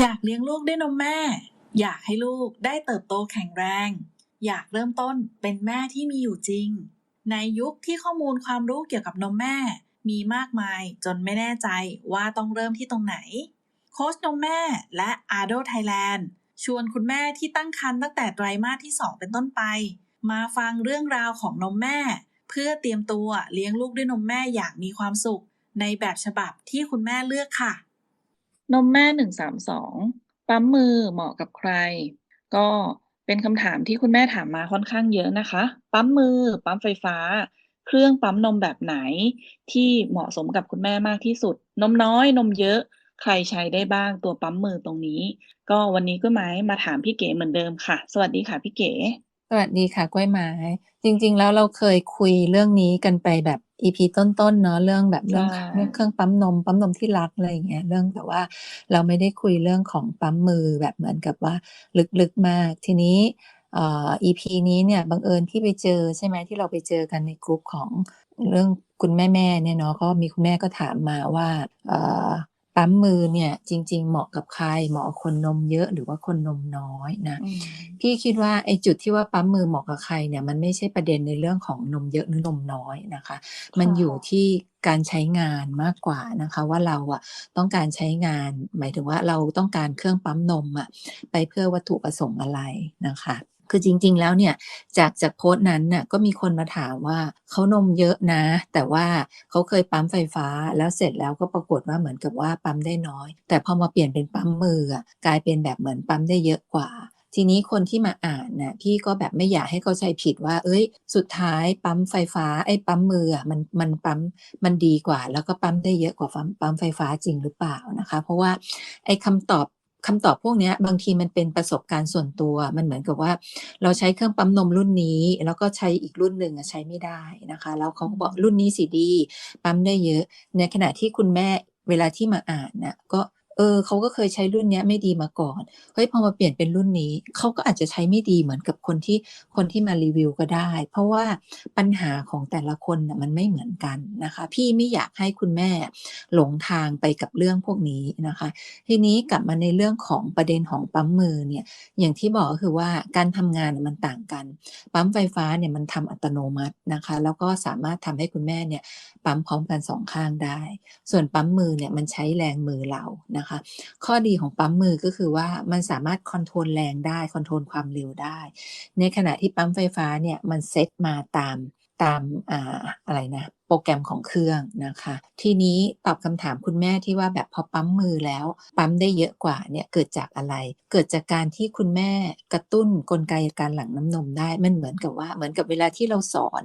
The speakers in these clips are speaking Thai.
อยากเลี้ยงลูกด้วยนมแม่ อยากให้ลูกได้เติบโตแข็งแรง อยากเริ่มต้นเป็นแม่ที่มีอยู่จริง ในยุคที่ข้อมูลความรู้เกี่ยวกับนมแม่ มีมากมายจนไม่แน่ใจว่าต้องเริ่มที่ตรงไหน โค้ชนมแม่และอาโดไทยแลนด์ชวนคุณแม่ที่ตั้งครรภ์ตั้งแต่ไตรมาสที่ 2 เป็นต้นไป มาฟังเรื่องราวของนมแม่ เพื่อเตรียมตัวเลี้ยงลูกด้วยนมแม่อย่างมีความสุข ในแบบฉบับที่คุณแม่เลือกค่ะ นมแม่หนึ่งสามสองปั๊มมือเหมาะกับใคร ก็เป็นคำถามที่คุณแม่ถามมาค่อนข้างเยอะนะคะ ปั๊มมือ ปั๊มไฟฟ้า เครื่องปั๊มนมแบบไหน ที่เหมาะสมกับคุณแม่มากที่สุด นมน้อยนมเยอะ ใครใช้ได้บ้างตัวปั๊มมือตรงนี้ ก็วันนี้ก็ไม้มาถามพี่เก๋เหมือนเดิมค่ะ สวัสดีค่ะพี่เก๋สวัสดีค่ะกล้วยไม้ จริง ๆ แล้วเราเคยคุยเรื่องนี้กันไปแบบ อีพีต้นๆเนาะเรื่องแบบเรื่องใช่เรื่องเครื่องปั๊มนมปั๊มนมที่รักอะไรอย่างเงี้ยเรื่องแต่ว่าเราไม่ได้คุยเรื่องของปั๊มมือแบบเหมือนกับว่าลึกๆมากทีนี้เอ่อ EP นี้เนี่ยบังเอิญพี่ไปเจอใช่ไหมที่เราไปเจอกันในกลุ่มของเรื่องคุณแม่ๆเนี่ยเนาะก็มีคุณแม่ก็ถามมาว่าเอ่อ ปั๊มมือเนี่ยจริง ๆ เหมาะกับใครเหมาะกับคนนมเยอะหรือว่าคนนมน้อยนะอืมพี่คิดว่าไอ้จุดที่ว่าปั๊มมือเหมาะกับใครเนี่ยมันไม่ใช่ประเด็นในเรื่องของนมเยอะหรือนมน้อยนะคะ มันอยู่ที่การใช้งานมากกว่านะคะ ว่าเราอะต้องการใช้งาน หมายถึงว่าเราต้องการเครื่องปั๊มนมอะไปเพื่อวัตถุประสงค์อะไรนะคะ คือจริง ๆ แล้วเนี่ยจากจากโพสต์นั้นน่ะก็มีคนมาถามว่าเขานมเยอะนะ แต่ว่าเขาเคยปั๊มไฟฟ้าแล้วเสร็จแล้วก็ปรากฏว่าเหมือนกับว่าปั๊มได้น้อย แต่พอมาเปลี่ยนเป็นปั๊มมืออะกลายเป็นแบบเหมือนปั๊มได้เยอะกว่าทีนี้คนที่มาอ่านน่ะพี่ก็แบบไม่อยากให้เข้าใจผิดว่า เอ้ย สุดท้ายปั๊มไฟฟ้าไอ้ปั๊มมือมันมันปั๊มมันดีกว่า แล้วก็ปั๊มได้เยอะกว่าปั๊มปั๊มไฟฟ้าจริงหรือเปล่านะคะ เพราะว่าไอ้คำตอบ คำตอบพวกนี้บางทีมันเป็นประสบการณ์ส่วนตัว มันเหมือนกับว่า เราใช้เครื่องปั๊มนมรุ่นนี้ แล้วก็ใช้อีกรุ่นหนึ่งใช้ไม่ได้นะคะ แล้วเขาบอกรุ่นนี้สิดี ปั๊มได้เยอะ ในขณะที่คุณแม่เวลาที่มาอ่านน่ะก็ เออเขาก็เคยใช้รุ่นเนี้ยไม่ดีมาก่อนเฮ้ยพอมาเปลี่ยนเป็นรุ่นนี้เขาก็อาจจะใช้ไม่ดีเหมือนกับคนที่คนที่มารีวิวก็ได้ เพราะว่าปัญหาของแต่ละคนน่ะมันไม่เหมือนกันนะคะ พี่ไม่อยากให้คุณแม่หลงทางไปกับเรื่องพวกนี้นะคะ ทีนี้กลับมาในเรื่องของประเด็นของปั๊มมือเนี่ยอย่างที่บอกก็คือว่าการทำงานมันต่างกัน ปั๊มไฟฟ้าเนี่ยมันทำอัตโนมัตินะคะ แล้วก็สามารถทำให้คุณแม่เนี่ยปั๊มพร้อมกันสองข้างได้ ส่วนปั๊มมือเนี่ยมันใช้แรงมือเรานะคะข้อดีของปั๊มมือก็คือว่ามันสามารถคอนโทรลแรงได้คอนโทรลความเร็วได้ ในขณะที่ปั๊มไฟฟ้าเนี่ยมันเซตมาตามตามอ่าอะไรนะ โปรแกรมของเครื่องนะคะ ทีนี้ตอบคำถามคุณแม่ที่ว่าแบบพอปั๊มมือแล้ว ปั๊มได้เยอะกว่าเนี่ยเกิดจากอะไร เกิดจากการที่คุณแม่กระตุ้นกลไกการหลั่งน้ำนมได้ มันเหมือนกับว่าเหมือนกับเวลาที่เราสอน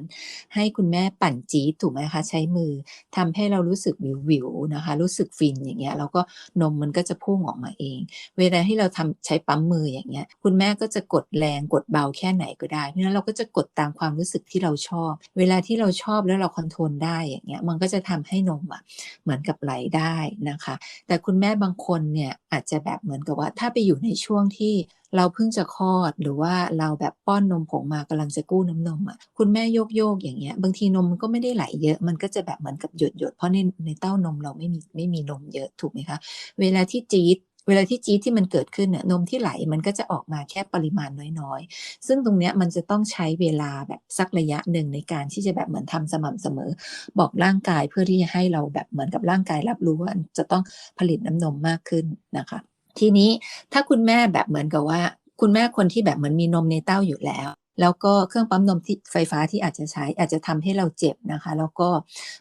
ให้คุณแม่ปั่นจี๊ดถูกไหมคะ ใช้มือทำให้เรารู้สึกวิววิวนะคะ รู้สึกฟินอย่างเงี้ยแล้วก็นมมันก็จะพุ่งออกมาเอง เวลาที่เราทำใช้ปั๊มมืออย่างเงี้ย คุณแม่ก็จะกดแรงกดเบาแค่ไหนก็ได้เพราะฉะนั้นเราก็จะกดตามความรู้สึกที่เราชอบ เวลาที่เราชอบแล้วเราคอนโทรลได้อย่างเงี้ยมันก็จะทำให้นมอะเหมือนกับไหลได้นะคะ แต่คุณแม่บางคนเนี่ยอาจจะแบบเหมือนกับว่า ถ้าไปอยู่ในช่วงที่เราเพิ่งจะคลอดหรือว่าเราแบบป้อนนมผงมากำลังจะกู้น้ำนมอะคุณแม่โยกโยกอย่างเงี้ย บางทีนมมันก็ไม่ได้ไหลเยอะ มันก็จะแบบเหมือนกับหยดหยดเพราะในในเต้านมเราไม่มีไม่มีนมเยอะถูกไหมคะ เวลาที่จี๊ด เวลาที่จี๊ดที่มันเกิดขึ้นเนี่ยนมที่ไหลมันก็จะออกมาแค่ปริมาณน้อยๆ ซึ่งตรงเนี้ยมันจะต้องใช้เวลาแบบสักระยะหนึ่งในการที่จะแบบเหมือนทำสม่ำเสมอ บอกร่างกายเพื่อที่จะให้เราแบบเหมือนกับร่างกายรับรู้ว่าจะต้องผลิตน้ำนมมากขึ้นนะคะ ทีนี้ถ้าคุณแม่แบบเหมือนกับว่า คุณแม่คนที่แบบเหมือนมีนมในเต้าอยู่แล้วแล้วก็เครื่องปั๊มนมที่ไฟฟ้าที่อาจจะใช้อาจจะทำให้เราเจ็บนะคะ แล้วก็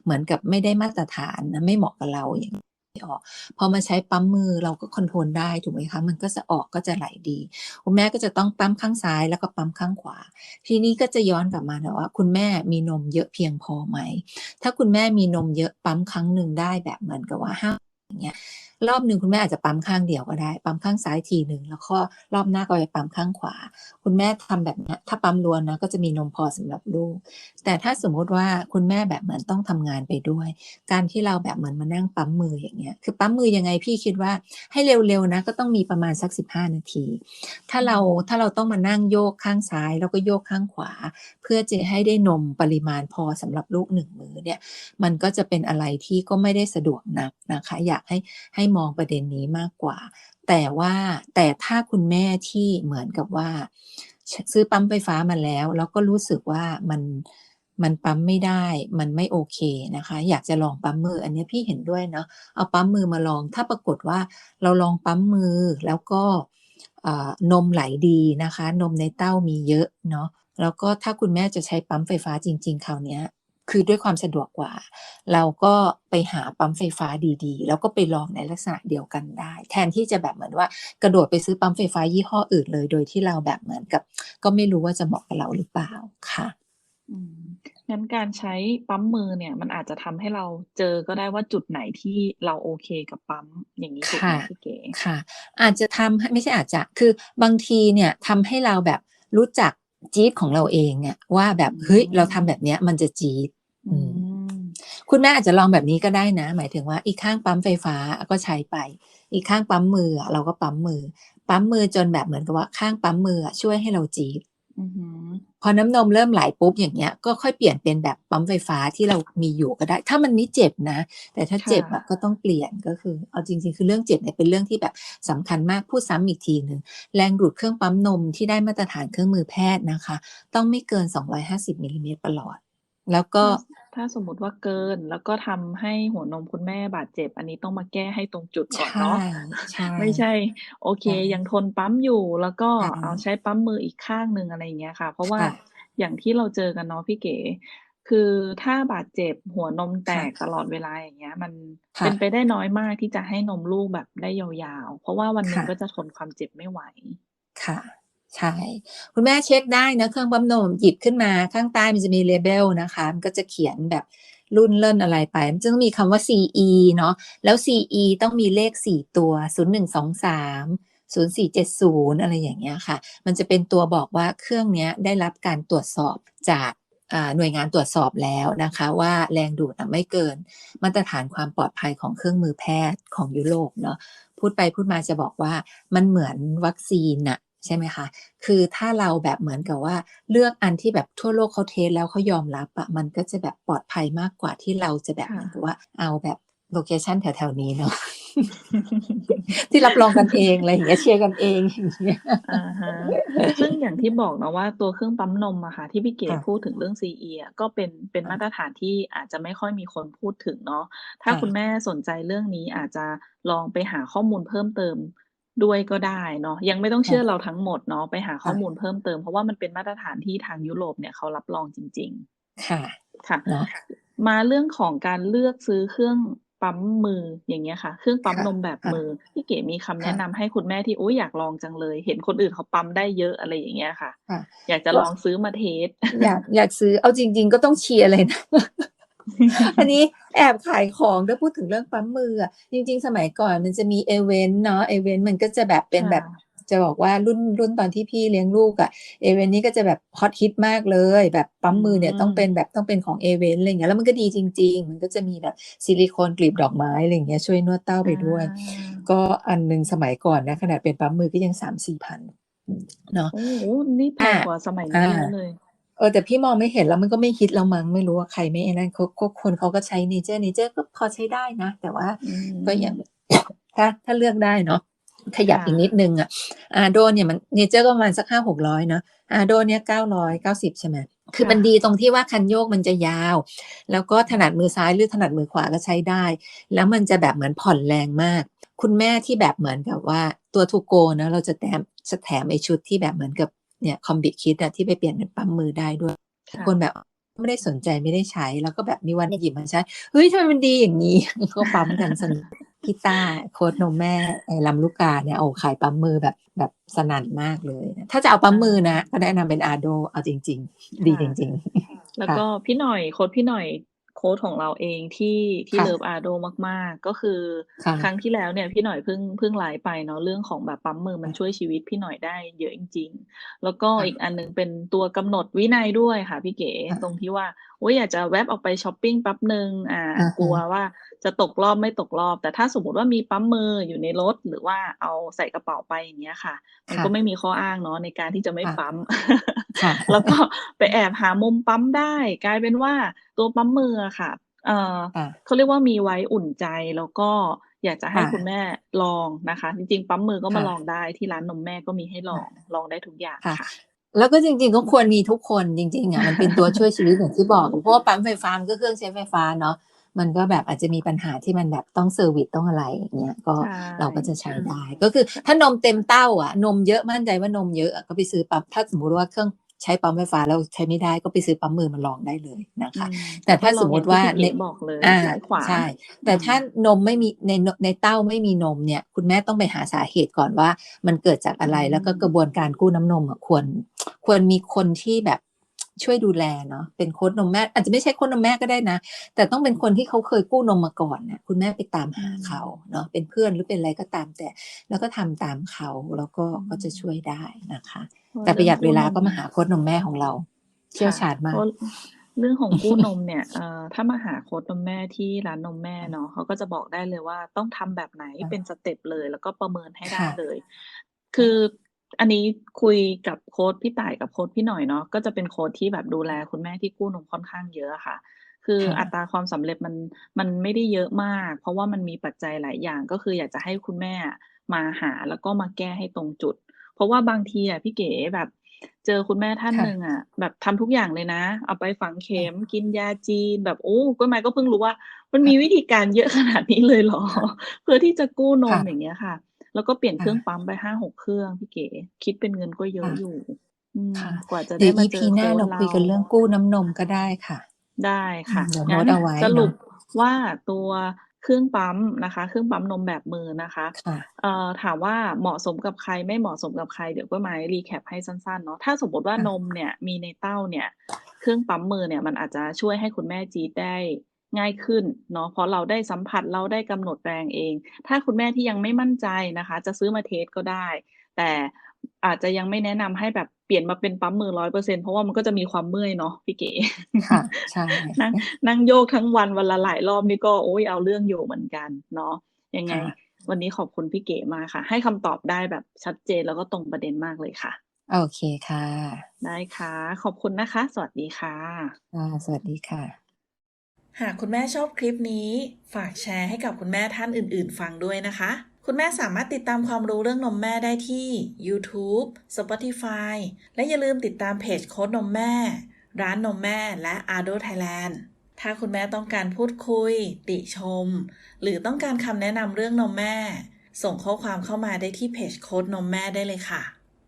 เหมือนกับไม่ได้มาตรฐานนะไม่เหมาะกับเราอย่าง ออกพอมาใช้ปั๊มมือเราก็คอนโทรลได้ถูกไหมคะมันก็จะออกก็จะไหลดี คุณแม่ก็จะต้องปั๊มข้างซ้ายแล้วก็ปั๊มข้างขวา ทีนี้ก็จะย้อนกลับมาแล้วว่า คุณแม่มีนมเยอะเพียงพอไหม ถ้าคุณแม่มีนมเยอะปั๊มครั้งหนึ่งได้แบบเหมือนกับว่าห้าอย่างเงี้ย รอบหนึ่งคุณแม่อาจจะปั๊มข้างเดียวก็ได้ ปั๊มข้างซ้ายทีหนึ่งแล้วก็รอบหน้าก็ไปปั๊มข้างขวา คุณแม่ทำแบบนี้ถ้าปั๊มรวนนะก็จะมีนมพอสำหรับลูก แต่ถ้าสมมุติว่าคุณแม่แบบเหมือนต้องทำงานไปด้วย การที่เราแบบเหมือนมานั่งปั๊มมืออย่างเงี้ยคือปั๊มมือยังไงพี่คิดว่าให้เร็วๆนะก็ต้องมีประมาณสัก 15 นาที ถ้าเราถ้าเราต้องมานั่งโยกข้างซ้าย แล้วก็โยกข้างขวา เพื่อจะให้ได้นมปริมาณพอสำหรับลูกหนึ่งมือเนี่ยมันก็จะเป็นอะไรที่ก็ไม่ได้สะดวกนักนะคะ อยากให้ให้มองประเด็นนี้มากกว่า แต่ว่าแต่ถ้าคุณแม่ที่เหมือนกับว่า ซื้อปั๊มไฟฟ้ามาแล้ว แล้วก็รู้สึกว่ามันมันปั๊มไม่ได้มันไม่โอเคนะคะ อยากจะลองปั๊มมือ อันนี้พี่เห็นด้วยเนาะเอาปั๊มมือมาลอง ถ้าปรากฏว่าเราลองปั๊มมือแล้วก็นมไหลดีนะคะ นมในเต้ามีเยอะเนาะแล้วก็ถ้าคุณแม่จะใช้ปั๊มไฟฟ้าจริง ๆ คราวนี้ คือด้วยความสะดวกกว่า เราก็ไปหาปั๊มไฟฟ้าดีๆ แล้วก็ไปลองในลักษณะเดียวกันได้ แทนที่จะแบบเหมือนว่ากระโดดไปซื้อปั๊มไฟฟ้ายี่ห้ออื่นเลย โดยที่เราแบบเหมือนกับ ก็ไม่รู้ว่าจะเหมาะกับเราหรือเปล่าค่ะอืมงั้นการใช้ปั๊มมือเนี่ย มันอาจจะทำให้เราเจอก็ได้ว่าจุดไหนที่เราโอเคกับปั๊มอย่างนี้ถูกไหมค่ะพี่เก๋ค่ะ อาจจะทำให้ไม่ใช่อาจจะคือบางทีเนี่ยทำให้เราแบบรู้จัก จี๊ดของเราเองเนี่ยว่าแบบเฮ้ยเราทำแบบเนี้ย มันจะจี๊ดอืมคุณแม่อาจจะลองแบบนี้ก็ได้นะ หมายถึงว่าอีกข้างปั๊มไฟฟ้าก็ใช้ไป อีกข้างปั๊มมืออะเราก็ปั๊มมือ ปั๊มมือจนแบบเหมือนกับว่าข้างปั๊มมืออะช่วยให้เราจี๊ดอือหือ พอน้ำนมเริ่มไหลปุ๊บอย่างเงี้ย ก็ค่อยเปลี่ยนเป็นแบบปั๊มไฟฟ้าที่เรามีอยู่ก็ได้ ถ้ามันไม่เจ็บนะ แต่ถ้าเจ็บอะก็ต้องเปลี่ยนก็คือ เอาจริง ๆ คือเรื่องเจ็บเนี่ยเป็นเรื่องที่แบบสำคัญมากพูดซ้ำอีกทีหนึ่งแรงดูดเครื่องปั๊มนมที่ได้มาตรฐานเครื่องมือแพทย์นะคะ ต้องไม่เกิน 250มิลลิเมตรประหลอด แล้วก็ ถ้าถ้าสมมติว่าเกิน แล้วก็ทำให้หัวนมคุณแม่บาดเจ็บ อันนี้ต้องมาแก้ให้ตรงจุดก่อนใช่เนาะใช่ ไม่ใช่ โอเค ใช่ยังทนปั๊มอยู่ แล้วก็ใช่เอาใช้ปั๊มมืออีกข้างหนึ่งอะไรอย่างเงี้ยค่ะ เพราะว่าค่ะ อย่างที่เราเจอกันเนาะพี่เก๋ คือถ้าบาดเจ็บหัวนมแตกค่ะตลอดเวลาอย่างเงี้ย มันค่ะเป็นไปได้น้อยมากที่จะให้นมลูกแบบได้ยาวๆ เพราะว่าวันหนึ่งค่ะ ก็จะทนความเจ็บไม่ไหว ค่ะ ใช่ คุณแม่เช็คได้นะ เครื่องปั๊มนมหยิบขึ้นมาข้างใต้มันจะมีเลเบลนะคะ มันก็จะเขียนแบบรุ่นเล่นอะไรไป มันจะต้องมีคำว่า CE เนาะแล้ว CE ต้องมีเลข 4 ตัว 0123 0470 อะไรอย่างเงี้ยค่ะ มันจะเป็นตัวบอกว่าเครื่องนี้ได้รับการตรวจสอบจากหน่วยงานตรวจสอบแล้วนะคะ ว่าแรงดูดไม่เกิน มาตรฐานความปลอดภัยของเครื่องมือแพทย์ของยุโรปเนาะพูดไปพูดมาจะบอกว่ามันเหมือนวัคซีนน่ะ ใช่ไหมคะ คือถ้าเราแบบเหมือนกับว่า เลือกอันที่แบบทั่วโลกเขาเทสแล้วเขายอมรับอะมันก็จะแบบปลอดภัยมากกว่าที่เราจะแบบค่ะเหมือนกับว่าเอาแบบโลเคชันแถวๆนี้เนาะที่รับรองกันเองอะไรอย่างเงี้ยเชียร์กันเองอย่างเงี้ยอ่าฮะซึ่งอย่างที่บอกเนาะว่าตัวเครื่องปั๊มนมอะค่ะที่พี่เก๋ค่ะพูดถึงเรื่อง CE อะก็เป็นเป็นค่ะมาตรฐานที่อาจจะไม่ค่อยมีคนพูดถึงเนาะถ้าค่ะคุณแม่สนใจเรื่องนี้อาจจะลองไปหาข้อมูลเพิ่มเติม ด้วยก็ได้เนาะยังไม่ต้องเชื่อค่ะเราทั้งหมดเนาะไปหาข้อค่ะมูลเพิ่มเติม เพราะว่ามันเป็นมาตรฐานที่ทางยุโรปเนี่ยเขารับรองจริงค่ะๆค่ะเนาะมาเรื่องของการเลือกซื้อเครื่องปั๊มมืออย่างเงี้ยค่ะ เครื่องปั๊มค่ะนมแบบค่ะมือพี่เก๋มีคำแนะค่ะนำให้คุณแม่ที่โอ้ยอยากลองจังเลย เห็นคนอื่นเขาปั๊มได้เยอะอะไรอย่างเงี้ยค่ะค่ะอยากจะก็ลองซื้อมาเทสอยากอยากซื้อเอาจริง ๆ ก็ต้องเชียร์เลยนะ อันนี้แอบขายของถ้าพูดถึงเรื่องปั๊มมืออะจริง ๆ สมัยก่อนมันจะมีเอเวนต์เนาะเอเวนต์มันก็จะแบบเป็นแบบค่ะจะบอกว่ารุ่นรุ่นตอนที่พี่เลี้ยงลูกอะเอเวนต์นี้ก็จะแบบฮอตฮิตมากเลย แบบปั๊มมือเนี่ยอืมต้องเป็นแบบต้องเป็นของเอเวนต์อะไรเงี้ยแล้วมันก็ดีจริง ๆ มันก็จะมีแบบซิลิโคนกลีบดอกไม้อะไรเงี้ยช่วยนวดเต้าไปด้วยอ่าก็อันหนึงสมัยก่อนนะขนาดเป็นปั๊มมือก็ยังสามสี่พันเนาะโอ้โหนี่แพงกว่าสมัยนี้อ่าเยอะเลย เออแต่พี่มองไม่เห็นแล้วมันก็ไม่ฮิตแล้วมั้งไม่รู้ว่าใครไม่ไอ้นั่นเขาก็คนเขาก็ใช้เนเจอร์เนเจอร์ก็พอใช้ได้นะ แต่ว่าอืมก็ยังถ้าถ้าเลือกได้เนาะขยับค่ะอีกนิดนึงอะอาโดเนี่ยมันเนเจอร์ก็ประมาณสักห้าหกร้อยเนาะอาโดเนี่ยเก้าร้อยเก้าสิบใช่ไหมคือมันดีตรงที่ว่าคันโยกมันจะยาว แล้วก็ถนัดมือซ้ายหรือถนัดมือขวาก็ใช้ได้ แล้วมันจะแบบเหมือนผ่อนแรงมาก คุณแม่ที่แบบเหมือนกับว่าตัวทูโกนะเราจะแถมจะแถมไอชุดที่แบบเหมือนกับ เนี่ยคอมบิคิดอะที่ไปเปลี่ยนเป็นปั๊มมือได้ด้วยค่ะคนแบบไม่ได้สนใจไม่ได้ใช้ แล้วก็แบบมีวันหยิบมาใช้เฮ้ยทำไมมันดีอย่างนี้ก็ปั๊มกันสนุกพี่ต้าโค้ดนมแม่ไอ้ลำลูกกาเนี่ยเอาขายปั๊มมือแบบแบบสนั่นมากเลยนะถ้าจะเอาปั๊มมือนะ ก็แนะนำเป็นอาโดเอาจริง ๆ ดีจริงแล้วก็พี่หน่อยโค้ดพี่หน่อยโค้ดของเราเองที่ที่ค่ะเลิฟอาโดมาก ๆ ก็คือค่ะครั้งที่แล้วเนี่ยพี่หน่อยเพิ่งเพิ่งไลฟ์ไปเนาะเรื่องของแบบปั๊มมือมันช่วยชีวิตพี่หน่อยได้เยอะจริง ๆ แล้วก็ค่ะอีกอันหนึงเป็นตัวกำหนดวินัยด้วยค่ะพี่เก๋ค่ะตรงที่ว่าโอ้ยอยากจะแวบออกไปช้อปปิ้งแป๊บหนึ่งอ่าอ่าฮะกลัวว่าจะตกรอบไม่ตกรอบ แต่ถ้าสมมติว่ามีปั๊มมืออยู่ในรถหรือว่าเอาใส่กระเป๋าไปอย่างเงี้ยค่ะ มันค่ะก็ไม่มีข้ออ้างเนาะในการที่จะไม่ค่ะปั๊มค่ะ แล้วก็ไปแอบหามุมปั๊มได้ กลายเป็นว่าตัวปั๊มมืออะค่ะ เออค่ะเขาเรียกว่ามีไว้อุ่นใจแล้วก็อยากจะให้ค่ะคุณแม่ลองนะคะ จริง ๆ ปั๊มมือก็มาค่ะลองได้ที่ร้านนมแม่ก็มีให้ลองลองได้ทุกอย่างค่ะค่ะแล้วก็จริงๆก็ควรมีทุกคนจริงๆอะมันเป็นตัวช่วยชีวิตอย่างที่บอกเพราะว่าปั๊มไฟฟ้ามันก็เครื่องใช้ไฟฟ้าเนาะมันก็แบบอาจจะมีปัญหาที่มันแบบต้องเซอร์วิสต้องอะไรอย่างเงี้ยก็ใช่เราก็จะใช้ได้ ก็คือถ้านมเต็มเต้าอะนมเยอะมั่นใจว่านมเยอะอะก็ไปซื้อปั๊มถ้าสมมติว่าเครื่อง ใช้ปั๊มไฟฟ้าแล้วใช้ไม่ได้ก็ไปซื้อปั๊มมือมาลองได้เลยนะคะอืมแต่ถ้าสมมติว่าก็ลองอย่งที่ในพี่เก๋บอกเลยอ่าซ้ายขวาใช่ แต่ถ้านมไม่มีในในเต้าไม่มีนมเนี่ย คุณแม่ต้องไปหาสาเหตุก่อนว่า มันเกิดจากอะไรอืมแล้วก็กระบวนการกู้น้ำนมอะควร ควรมีคนที่แบบ ช่วยดูแลเนาะเป็นโค้ดนมแม่ อาจจะไม่ใช่โค้ดนมแม่ก็ได้นะ แต่ต้องเป็นคนที่เขาเคยกู้นมมาก่อนเนี่ยคุณแม่ไปตามหาเขาเนาะเป็นเพื่อนหรือเป็นอะไรก็ตามแต่ แล้วก็ทำตามเขาแล้วก็ก็จะช่วยได้นะคะ แต่ประหยัดเวลาก็มาหาโค้ดนมแม่ของเรา เชี่ยวชาญมากเพระเรื่องของกู้นมเนี่ยเอ่อถ้ามาหาโค้ดนมแม่ที่ร้านนมแม่เนาะเขาก็จะบอกได้เลยว่าต้องทำแบบไหนค่ะเป็นสเต็ปเลย แล้วก็ประเมินให้ได้ค่ะเลย คือ อันนี้คุยกับโค้ดพี่ต่ายกับโค้ดพี่หน่อยเนาะก็จะเป็นโค้ดที่แบบดูแลคุณแม่ที่กู้นมค่อนข้างเยอะค่ะ คือค่ะอัตราความสำเร็จมันมันไม่ได้เยอะมาก เพราะว่ามันมีปัจจัยหลายอย่างก็คืออยากจะให้คุณแม่มาหาแล้วก็มาแก้ให้ตรงจุด เพราะว่าบางทีอะพี่เก๋แบบเจอคุณแม่ท่านค่ะหนึ่งอะ แบบทำทุกอย่างเลยนะ เอาไปฝังเข็มกินยาจีน แบบโอ้ก็ไม่ก็เพิ่งรู้ว่า มันมีวิธีการเยอะขนาดนี้เลยเหรอ เพื่อที่จะกู้นมค่ะอย่างเงี้ยค่ะ แล้วก็เปลี่ยนเครื่องค่ะปั๊มไปห้าหกเครื่องพี่เก๋คิดเป็นเงินก็เยอะค่ะอยู่อืมค่ะกว่าจะเดี๋ได้ยวมา EP เจอหน้าโค้ดเราคุยกันเรื่องกู้น้ำนมก็ได้ค่ะ ได้ค่ะเดี๋ยวงั้นโน้ตเอาไว้สรุปเนอะว่าตัวเครื่องปั๊มนะคะ เครื่องปั๊มนมแบบมือนะคะค่ะเอ่อถามว่าเหมาะสมกับใครไม่เหมาะสมกับใครเดี๋ยวก็มารีแคปให้สั้นๆเนาะถ้าสมมติว่าค่ะนมเนี่ยมีในเต้าเนี่ย เครื่องปั๊มมือเนี่ยมันอาจจะช่วยให้คุณแม่จี๊ดได้ ง่ายขึ้นเนาะเพราะเราได้สัมผัสเราได้กำหนดแรงเอง ถ้าคุณแม่ที่ยังไม่มั่นใจนะคะ จะซื้อมาเทสก็ได้ แต่อาจจะยังไม่แนะนำให้แบบเปลี่ยนมาเป็นปั๊มมือร้อยเปอร์เซ็นเพราะว่ามันก็จะมีความเมื่อยเนาะพี่เก๋ค่ะใช่นั่งนั่งโยกทั้งวันวันละหลายรอบนี่ก็โอ้ยเอาเรื่องอยู่เหมือนกันเนาะยังไงค่ะวันนี้ขอบคุณพี่เก๋มากค่ะ ให้คำตอบได้แบบชัดเจนแล้วก็ตรงประเด็นมากเลยค่ะโอเคค่ะ ได้ค่ะ ขอบคุณนะคะ สวัสดีค่ะอ่าสวัสดีค่ะ หากคุณแม่ชอบคลิปนี้ ฝากแชร์ให้กับคุณแม่ท่านอื่น ๆ ฟังด้วยนะคะ คุณแม่สามารถติดตามความรู้เรื่องนมแม่ได้ที่ YouTube Spotify และอย่าลืมติดตามเพจโค้ดนมแม่ ร้านนมแม่และ a d o Thailand ถ้าคุณแม่ต้องการพูดคุย ติชม หรือต้องการคำแนะนำเรื่องนมแม่ ส่งข้อความเข้ามาได้ที่เพจโค้ดนมแม่ได้เลยค่ะ